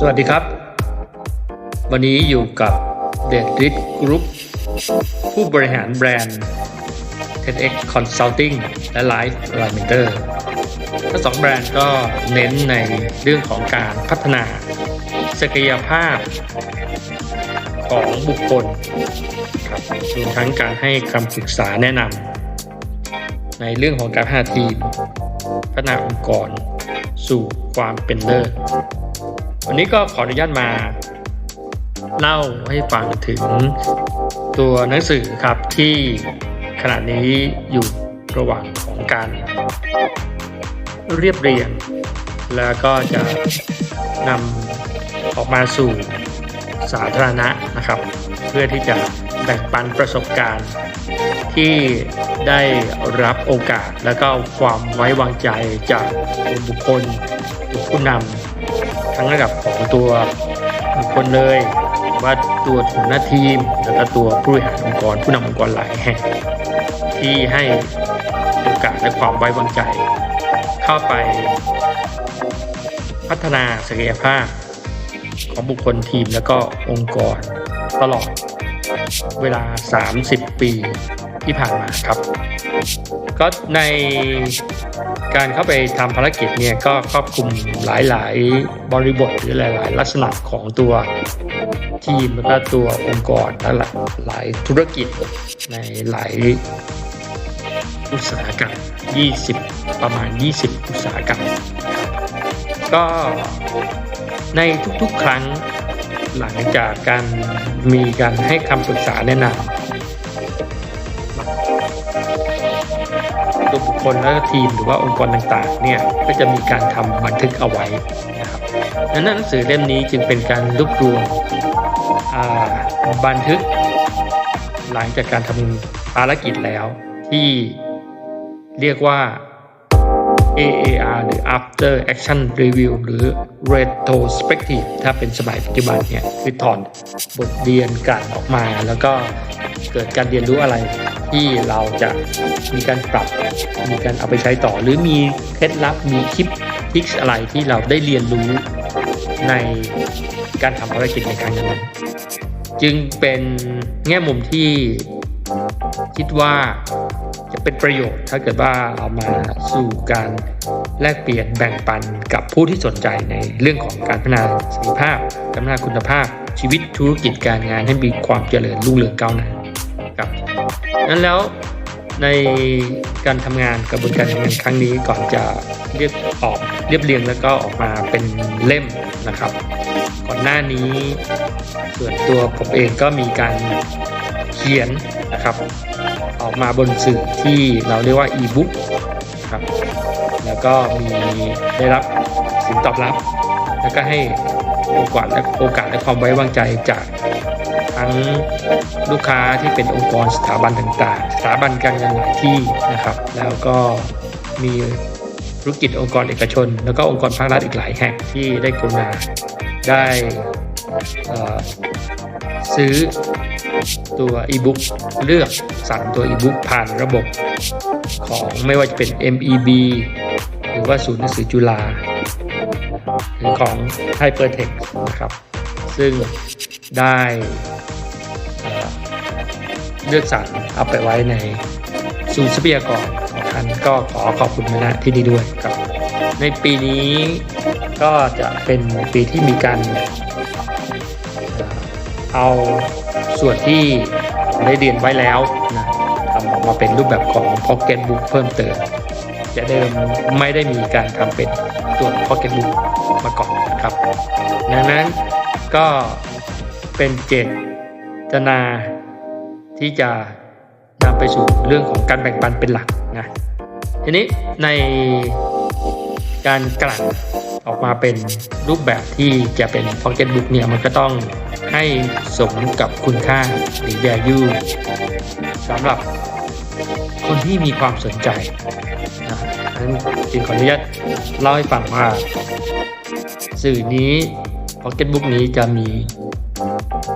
สวัสดีครับ วันนี้อยู่กับเดดริ g กรุ๊ปผู้บริหารแบรนด์ TEDx Consulting และ Life Alignmentor ทั้งสองแบรนด์ก็เน้นในเรื่องของการพัฒนาศักยภาพของบุคคลครับรวมทั้งการให้คำปรึกษาแนะนำในเรื่องของการพัฒนาทีม พัฒนาองค์กร สู่ความเป็นเลิศ วันนี้ก็ขออนุญาตมา เล่าให้ฟังถึงตัวหนังสือครับที่ขณะนี้อยู่ระหว่างของการเรียบเรียง แล้วก็จะนำออกมาสู่สาธารณะนะครับ เพื่อที่จะแบ่งปันประสบการณ์ที่ได้รับโอกาสและก็ความไว้วางใจจากบุคคลผู้นำ ทั้งระดับของตัวบุคคลเลยว่าตัวหัวหน้าทีม แล้วก็ตัวผู้บริหารองค์กร ผู้นำองค์กรหลายแห่งที่ให้โอกาสและความไว้วางใจ เข้าไปพัฒนาศักยภาพ ของบุคคลทีมแล้วก็องค์กร ตลอดเวลา 30 ปีที่ผ่านมาครับ ก็ในการเข้าไปทำภารกิจเนี่ยก็ครอบคลุมหลาย ๆ บริบทหรือหลาย ๆ ลักษณะของตัวทีมแล้วก็ตัวองค์กรและหลายธุรกิจในหลายอุตสาหกรรม 20 ประมาณ 20 อุตสาหกรรม ก็ในทุกๆครั้งหลังจากการมีการให้คำปรึกษาแนะนำ คคลและทีมหรือว่าองค์กรต่างๆเนี่ยก็จะมีการทำบันทึกเอาไว้นะครับดังนั้นหนังสือเล่มนี้จึงเป็นการรวบรวมบันทึก หลังจากการทำภารกิจแล้ว ที่เรียกว่า AAR หรือ After Action Review หรือ Retrospective ถ้าเป็นสมัยปัจจุบันเนี่ยคือถอนบทเรียนกันออกมา แล้วก็เกิดการเรียนรู้อะไร ที่เราจะมีการปรับมีการเอาไปใช้ต่อ หรือมีเคล็ดลับมีคลิปทิกอะไรที่เราได้เรียนรู้ในการทำภารกิจในครั้งนั้นจึงเป็นแง่มุมที่คิดว่าจะเป็นประโยชน์ ถ้าเกิดว่าเอามาสู่การแลกเปลี่ยนแบ่งปันกับผู้ที่สนใจในเรื่องของการพัฒนาศักยภาพพัฒนาคุณภาพชีวิตธุรกิจการงานให้มีความเจริญรุ่งเรืองก้าวหน้าครับ นั้นแล้วในการทำงานกระบวนการทำงานครั้งนี้ก่อนจะเรียบออกเรียบเรียงแล้วก็ออกมาเป็นเล่มนะครับ ก่อนหน้านี้ส่วนตัวผมเองก็มีการเขียนนะครับ ออกมาบนสื่อที่เราเรียกว่าอีบุ๊กครับแล้วก็มีได้รับสิ่งตอบรับ แล้วก็ให้โอกาสและโอกาสและความไว้วางใจจาก ทั้งลูกค้าที่เป็นองค์กรสถาบันต่างๆ สถาบันการเงินหลายที่นะครับ แล้วก็มีธุรกิจองค์กรเอกชน แล้วก็องค์กรภาครัฐอีกหลายแห่งที่ได้กรุณาได้ซื้อตัวอีบุ๊กเลือกสั่งตัวอีบุ๊กผ่านระบบของไม่ว่าจะเป็น MEB หรือว่าศูนย์หนังสือจุฬาหรือของ Hypertext นะครับ ซึ่ง ได้เลือกสรรเอาไปไว้ในศูนย์ทรัพยากรของท่านก็ขอขอบคุณมาณที่นี่ด้วยครับ ในปีนี้ก็จะเป็นปีที่มีการเอาส่วนที่ได้เรียนไว้แล้วนะทำออกมาเป็นรูปแบบของ Pocket Book เพิ่มเติมจะเดิมไม่ได้มีการทำเป็นตัว Pocket Book มาก่อนครับ ดังนั้นก็ เป็นเจตนาที่จะนำไปสู่เรื่องของการแบ่งปันเป็นหลักนะทีนี้ในการกลั่นออกมาเป็นรูปแบบที่จะเป็น Pocket Book เนี่ยมันก็ต้องให้สมกับคุณค่าหรือ value สำหรับคนที่มีความสนใจนะนั้นจึงขออนุญาตเล่าให้ฟังว่า สื่อนี้ Pocket Book นี้จะมี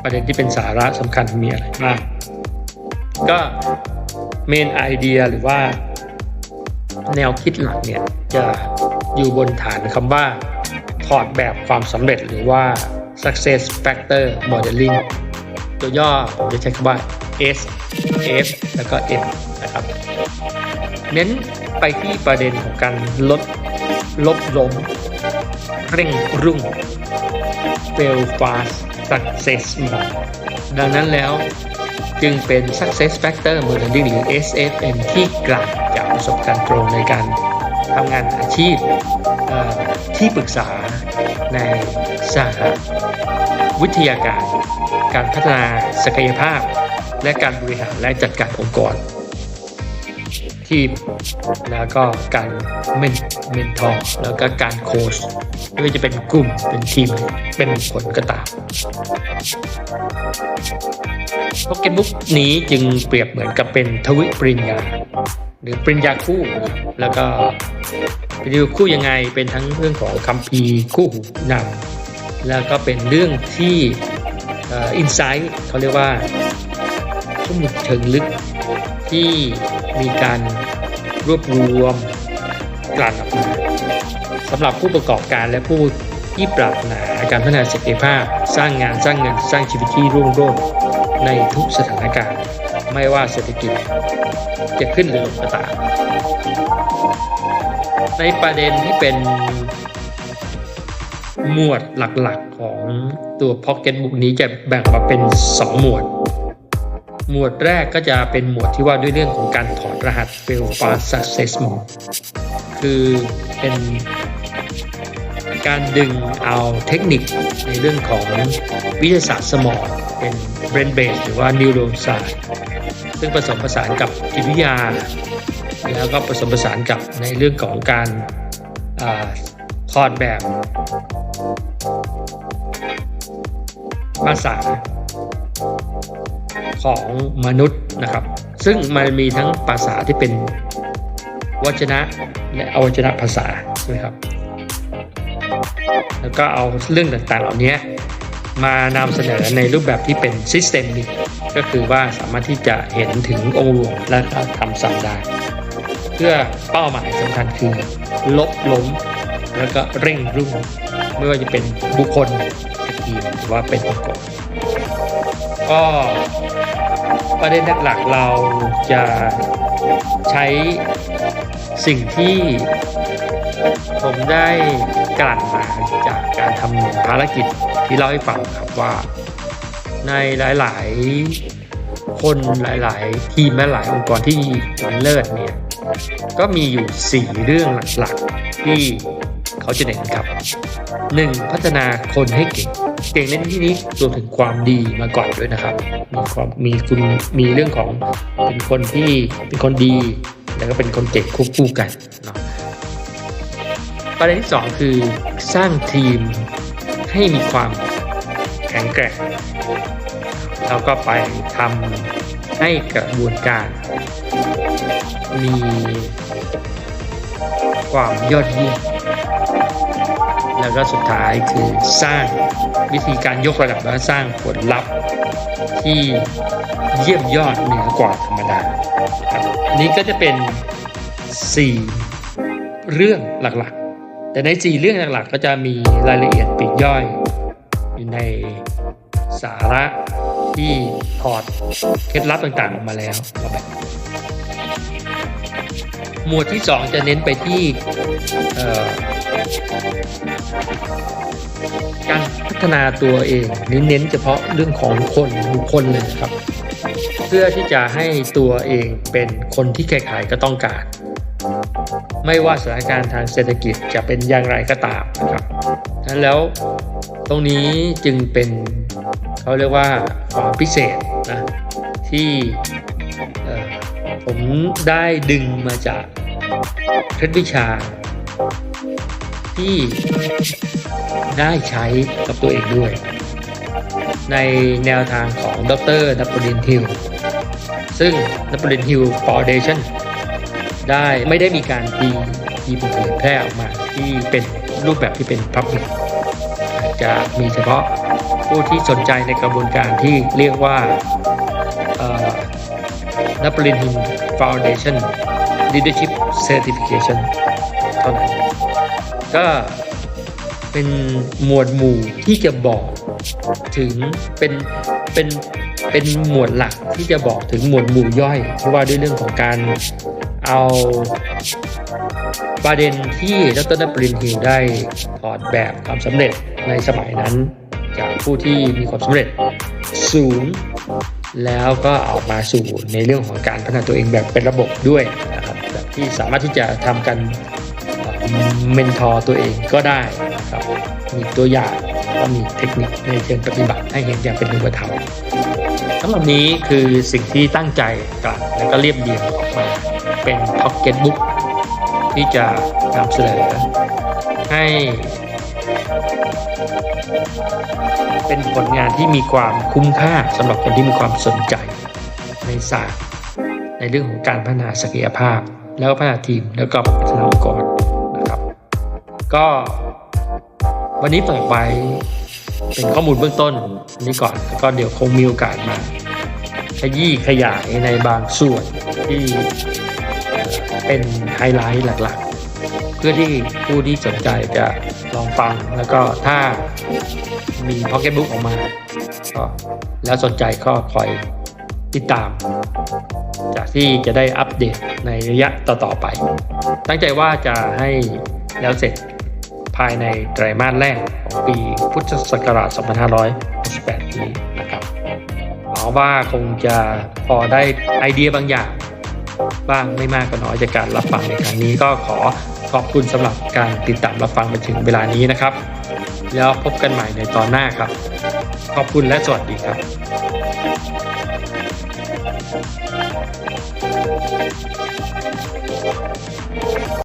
ประเด็นที่เป็นสาระสำคัญมีอะไรบ้างก็เมนไอเดียหรือว่าแนวคิดหลักเนี่ยจะอยู่บนฐานคำว่า ถอร์ตแบบความสำเร็จหรือว่า success factor modeling ตัวย่อผมจะใช้คำว่า S F แล้วก็ M นะครับ เน้นไปที่ประเด็นของการลดลบล้มเร่งรุ่ง fail fast success more ดังนั้นแล้วจึงเป็น success factor modeling หรือ SFM ที่กลั่นจากประสบการณ์ตรงในการทำงานอาชีพที่ปรึกษาในสหวิทยาการ การพัฒนาศักยภาพ และการบริหารและจัดการองค์กร ทีมแล้วก็การเมนเมนทอร์แล้วก็การโค้ชไม่ว่าจะเป็นกลุ่มเป็นทีมเป็นผลก็ตามโปเกมบุ๊กนี้จึงเปรียบเหมือนกับเป็นทวิปริญญา หรือปริญญาคู่ แล้วก็ปริญญาคู่ยังไงเป็นทั้งเรื่องของคัมภีร์คู่หูนำแล้วก็เป็นเรื่องที่อินไซต์เขาเรียกว่าข้อมูลเชิงลึกที่ มีการรวบรวมกลั่นออกมาสำหรับผู้ประกอบการและผู้ที่ปรารถนาการพัฒนาศักยภาพ สร้างงานสร้างเงินสร้างชีวิตที่รุ่งโรจน์ในทุกสถานการณ์ ไม่ว่าเศรษฐกิจจะขึ้นหรือลงก็ตามในประเด็นที่เป็นหมวดหลักๆของตัว Pocket Book นี้จะแบ่งมาเป็น 2 หมวด หมวดแรกก็จะเป็นหมวดที่ว่าด้วยเรื่องของการถอดรหัส Fail Fast Success Mode คือเป็นการดึงเอาเทคนิคในเรื่องของวิทยาศาสตร์สมองเป็น Brain Base หรือว่า Neuroscience ซึ่งผสมผสานกับจิตวิทยา แล้วก็ผสมผสานกับในเรื่องของการถอดแบบภาษา ของมนุษย์นะครับ ซึ่งมันมีทั้งภาษาที่เป็นวจนะและอวจนะภาษาใช่ไหมครับ แล้วก็เอาเรื่องต่างๆ เหล่านี้มานำเสนอในรูปแบบที่เป็น Systemic ก็คือว่าสามารถที่จะเห็นถึงองค์รวมและทำซ้ำได้ เพื่อเป้าหมายสำคัญคือ ลบล้ม แล้วก็เร่งรุ่ง ไม่ว่าจะเป็นบุคคลทีมหรือว่าเป็นองค์กรก็ ประเด็นหลักๆเราจะใช้สิ่งที่ผมได้กลั่นมาจากการทำภารกิจที่เล่าให้ฟังครับว่า ในหลายๆ คนหลาย ๆ ทีมและหลายองค์กรที่เลิศเนี่ยก็มีอยู่ 4 เรื่องหลักๆ ที่ เขาจะเน้นครับ 1. พัฒนาคนให้เก่ง เก่งในที่นี้รวมถึงความดีมาก่อนด้วยนะครับ มีความมีคุณมีเรื่องของเป็นคนที่เป็นคนดี แล้วก็เป็นคนเก่งควบคู่กันเนาะประเด็นที่ 2 คือสร้างทีมให้มีความแข็งแกร่งแล้วก็ไปทำให้กระบวนการมีความยอดเยี่ยม แล้วก็สุดท้ายคือสร้างวิธีการยกระดับและสร้างผลลัพธ์ที่เยี่ยมยอดเหนือกว่าธรรมดาครับนี้ก็จะเป็น 4 เรื่องหลักๆ แต่ใน 4 เรื่องหลักๆ ก็จะมีรายละเอียดปีกย่อย อยู่ในสาระที่ถอดเคล็ดลับต่างๆ ออกมาแล้วหมวดที่ 2 จะเน้นไปที่ การพัฒนาตัวเองเน้นเฉพาะเรื่องของคนบุคคลเลยครับ เพื่อที่จะให้ตัวเองเป็นคนที่ใครๆก็ต้องการ ไม่ว่าสถานการณ์ทางเศรษฐกิจจะเป็นอย่างไรก็ตามนะครับนั้นแล้วตรงนี้จึงเป็นเขาเรียกว่าความพิเศษนะที่ผมได้ดึงมาจากเคล็ดวิชา ที่ได้ใช้กับตัวเองด้วย ในแนวทางของดรนัปรินฮิลซึ่งนัปรินฮิลฟาวเดชั่นได้ไม่ได้มีการตีทีเผยแพร่ออกมาที่เป็นรูปแบบที่เป็นพับลิกจะมีเฉพาะผู้ที่สนใจในกระบวนการที่เรียกว่านัปรินฮิลฟาวเดชั่น Leadership Certification เท่านั้น ก็เป็นหมวดหมู่ที่จะบอกถึงเป็นเป็นเป็นหมวดหลักที่จะบอกถึงหมวดหมู่ย่อยที่ว่าด้วยเรื่องของการเอาประเด็นที่ดรนปรินฮิลได้ถอดแบบความสำเร็จในสมัยนั้น จากผู้ที่มีความสำเร็จสูง แล้วก็เอามาสู่ในเรื่องของการพัฒนาตัวเองแบบเป็นระบบด้วยนะครับแบบที่สามารถที่จะทำกัน เมนทอร์ตัวเองก็ได้นะครับ มีตัวอย่างก็มีเทคนิคในเชิงปฏิบัติให้เห็นอย่างเป็นรูปธรรมทั้งหมดนี้คือสิ่งที่ตั้งใจกลั่นแล้วก็เรียบเรียงออกมาเป็นพ็อกเก็ตบุ๊กที่จะนำเสนอให้เป็นผลงานที่มีความคุ้มค่าสำหรับคนที่มีความสนใจในศาสตร์ในเรื่องของการพัฒนาศักยภาพ แล้วก็พัฒนาทีมแล้วก็พัฒนาองค์กร ก็วันนี้เปิดไว้เป็นข้อมูลเบื้องต้นอันนี้ก่อนแล้วก็เดี๋ยวคงมีโอกาสมาขยี้ขยายในบางส่วนที่เป็นไฮไลท์หลักๆ เพื่อที่ผู้ที่สนใจจะลองฟังแล้วก็ถ้ามีพ็อกเก็ตบุ๊กออกมาก็แล้วสนใจก็คอยติดตาม จากที่จะได้อัปเดตในระยะต่อๆไป ตั้งใจว่าจะให้แล้วเสร็จ ภายในไตรมาสแรกของปีพุทธศักราช 2568 นี้นะครับหวังว่าคงจะพอได้ไอเดียบางอย่าง บ้างไม่มากก็น้อยจากการรับฟังในครั้งนี้ก็ขอขอบคุณสำหรับการติดตามรับฟังมาถึงเวลานี้นะครับ แล้วพบกันใหม่ในตอนหน้าครับ ขอบคุณและสวัสดีครับ